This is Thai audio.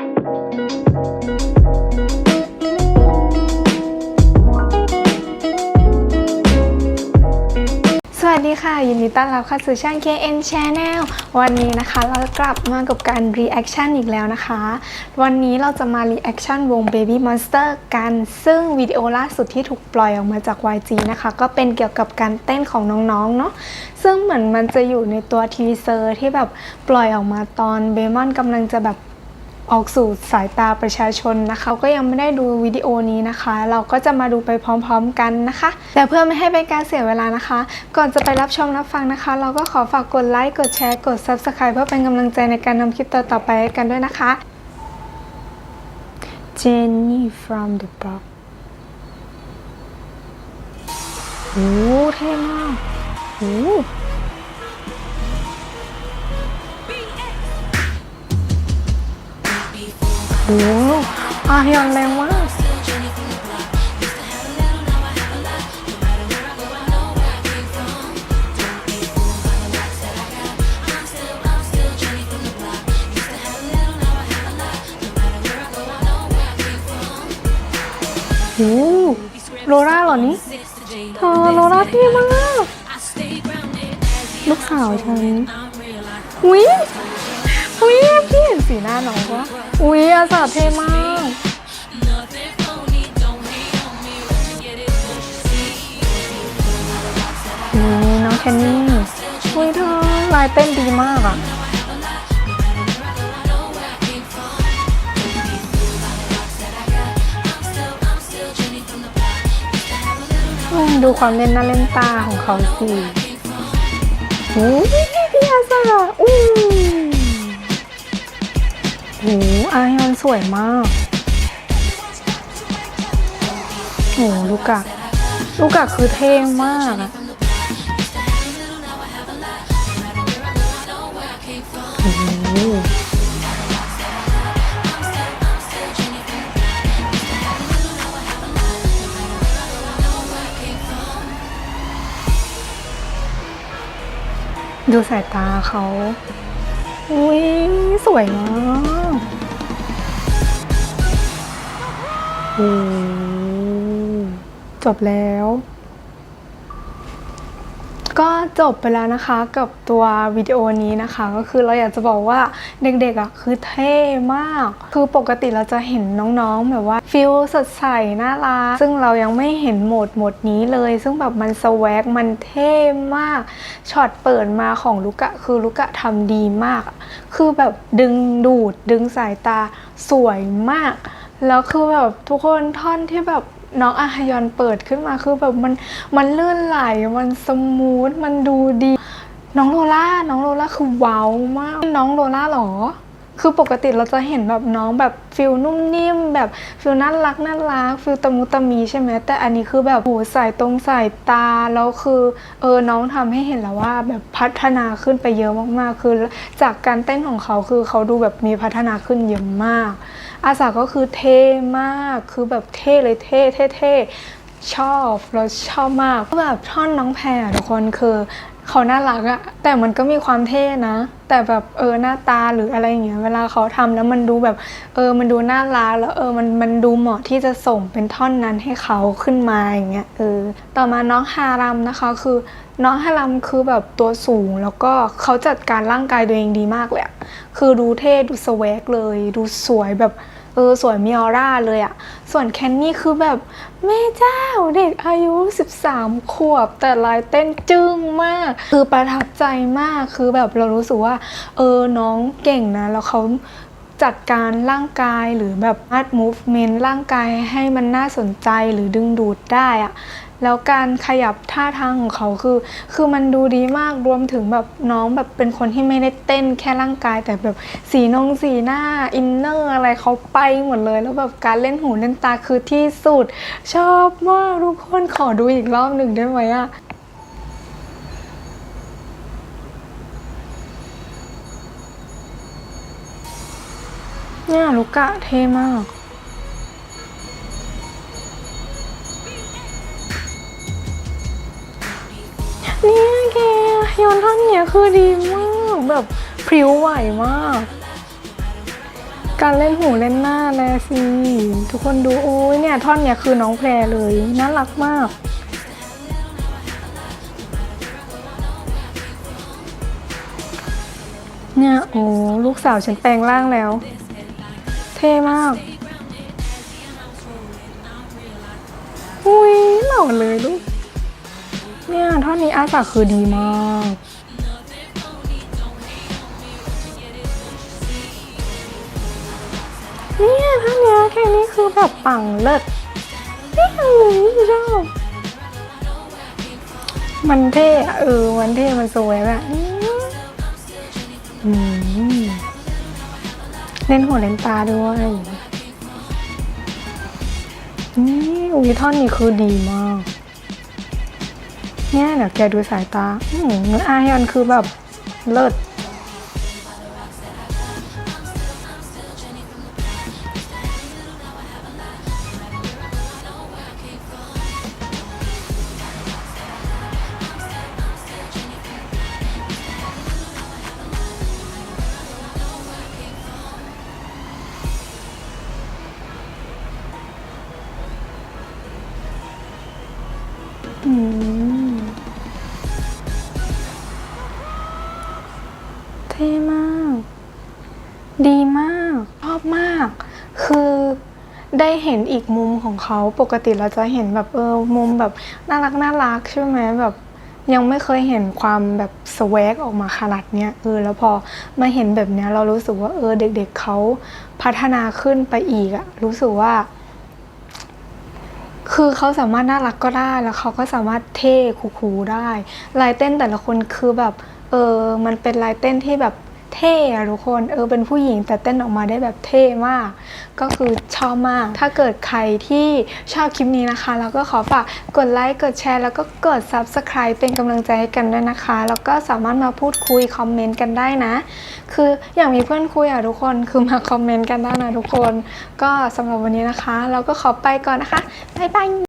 สวัสดีค่ะ ยินดีต้อนรับเข้าสู่ช่อง KN Channel วันนี้นะคะเรากลับมากับการ reaction อีกแล้วนะคะ วันนี้เราจะมา reaction วง Baby Monster กัน ซึ่งวิดีโอล่าสุดที่ถูกปล่อยออกมาจาก YG นะคะ ก็เป็นเกี่ยวกับการเต้นของน้องๆ เนาะซึ่งเหมือนมันจะอยู่ในตัวทีเซอร์ที่แบบปล่อยออกมาตอนเบมอนกำลังจะแบบ ออกสู่สายตาประชาชนนะคะก็ยังไม่ได้ดูวิดีโอนี้นะคะ เราก็จะมาดูไปพร้อมๆกันนะคะ แต่เพื่อไม่ให้เป็นการเสียเวลานะคะ ก่อนจะไปรับชมรับฟังนะคะ เราก็ขอฝากกดไลค์กดแชร์กด Subscribe เพื่อเป็นกำลังใจในการนำคลิปต่อๆไปกันด้วยนะคะ Jenny from the block โอ้เท่มากโอ้ โหอายอนแรงมากโอ้โลล่าเหรอนี่เธอโลล่าเท่มาก ลูกสาวฉันอุ้ย อุ้ยพี่เห็นสีหน้าน้องปะอุ้ยอาสาเท่มาก นี่น้องแคนนี่อุ้ยเธอลายเต้นดีมากอะอืมดูความเล่นหน้าเล่นตาของเขาสิโอ้ยพี่อาซาอืม โหอายอนสวยมากโหลูกอะลูกอะคือเท่มากอะโอ้ดูสายตาเขา อุ้ยสวยมาก จบแล้ว ก็จบไปแล้วนะคะกับตัววิดีโอนี้นะคะ ก็คือเราอยากจะบอกว่าเด็กๆอะคือเท่มาก คือปกติเราจะเห็นน้องๆ แบบว่าฟิลสดใสน่ารักซึ่งเรายังไม่เห็นโหมดโหมดนี้เลย ซึ่งแบบมันสวกมันเท่มากช็อตเปิดมาของลูกะคือลูกะทำดีมาก คือแบบดึงดูดดึงสายตาสวยมาก แล้วคือแบบทุกคนท่อนที่แบบน้องอาฮยอนเปิดขึ้นมาคือแบบมันมันลื่นไหล มันสมูท มันดูดี น้องโลล่า น้องโลล่าคือว้าวมาก น้องโลล่าหรอ คือปกติเราจะเห็นแบบน้องแบบฟิลนุ่มนิ่มแบบฟิลน่ารักน่ารักฟิลตะมุตะมีใช่ไหมแต่อันนี้คือแบบโหสายตรงสายตาแล้วคือเออน้องทำให้เห็นแล้วว่าแบบพัฒนาขึ้นไปเยอะมากๆ คือจากการเต้นของเขาคือเขาดูแบบมีพัฒนาขึ้นเยอะมาก อาสาก็คือเท่มาก คือแบบเท่เลยเท่เท่เท่ชอบเราชอบมากแบบท่อนน้องแพรทุกคนคือ เขาน่ารักอะแต่มันก็มีความเท่นะ แต่แบบเออหน้าตาหรืออะไรอย่างเงี้ยเวลาเขาทำแล้วมันดูแบบ เออมันดูน่ารักแล้วเออมันมันดูเหมาะที่จะส่งเป็นท่อนนั้นให้เขาขึ้นมาอย่างเงี้ยเออต่อมาน้องฮารัมนะคะคือน้องฮารัมคือแบบตัวสูงแล้วก็เขาจัดการร่างกายตัวเองดีมากเลยคือดูเท่ดูสวกเลย ดูสวยแบบเออสวยมีออร่าเลยอะส่วนแคนนี่คือแบบแม่เจ้าเด็กอายุ 13 ขวบ แต่ลายเต้นจึ้งมาก คือประทับใจมากคือแบบเรารู้สึกว่า เออน้องเก่งนะ แล้วเขา จัดการร่างกายหรือแบบอัด movement ร่างกายให้มันน่าสนใจหรือดึงดูดได้อะแล้วการขยับท่าทางของเขาคือ คือมันดูดีมากรวมถึงแบบน้องแบบเป็นคนที่ไม่ได้เต้นแค่ร่างกาย แต่แบบสีนงสีหน้าอินเนอร์อะไรเขาไปหมดเลย แล้วแบบการเล่นหูเล่นตาคือที่สุด ชอบมากทุกคนขอดูอีกรอบหนึ่งได้ไหมอะ เนี่ยลูกะเท่มาก เนี่ยแกโยนท่อนเนี้ยคือดีมากแบบพริ้วไหวมาก การเล่นหูเล่นหน้าแลสิทุกคนดูโอ้ยเนี่ยท่อนเนี่ยคือน้องแพรเลยน่ารักมากเนี่ยโอ้ลูกสาวฉันแปลงร่างแล้ว เท่มากอุ้ยหล่อเลยลูก เนี่ยท่อนนี้อาสาคือดีมากเนี่ยท่อนนี้แค่นี้คือแบบปังเลิศนี่เลยชอบมันเท่อะเออ มันเท่ มันสวยแบบอืม เล่นหัวเล่นตาด้วยนี่อุ้ยท่อนนี้คือดีมาก เนี่ยเดี๋ยวแกดูสายตาอืมเนื้ออายอนคือแบบเลิศ อืมเท่มาก ดีมาก ชอบมาก คือได้เห็นอีกมุมของเขาปกติเราจะเห็นแบบเออมุมแบบน่ารักน่ารักใช่ไหมแบบ ยังไม่เคยเห็นความแบบสวกออกมาขนาดเนี้ยเออแล้วพอมาเห็นแบบเนี้ยเรารู้สึกว่าเออเด็ก ๆเขาพัฒนาขึ้นไปอีกอะรู้สึกว่า คือเขาสามารถน่ารักก็ได้แล้วเขาก็สามารถเท่คูลๆได้ลายเต้นแต่ละคนคือแบบเออมันเป็นลายเต้นที่แบบ เท่อะทุกคนเออเป็นผู้หญิงแต่เต้นออกมาได้แบบเท่มาก ก็คือชอบมาก ถ้าเกิดใครที่ชอบคลิปนี้นะคะ แล้วก็ขอฝากกดไลค์กดแชร์ แล้วก็กด Subscribe เป็นกำลังใจให้กันด้วยนะคะ แล้วก็สามารถมาพูดคุยคอมเมนต์กันได้นะ คืออยากมีเพื่อนคุยอะทุกคนคือมาคอมเมนต์กันได้นะทุกคน ก็สำหรับวันนี้นะคะ เราก็ขอไปก่อนนะคะบ๊ายบาย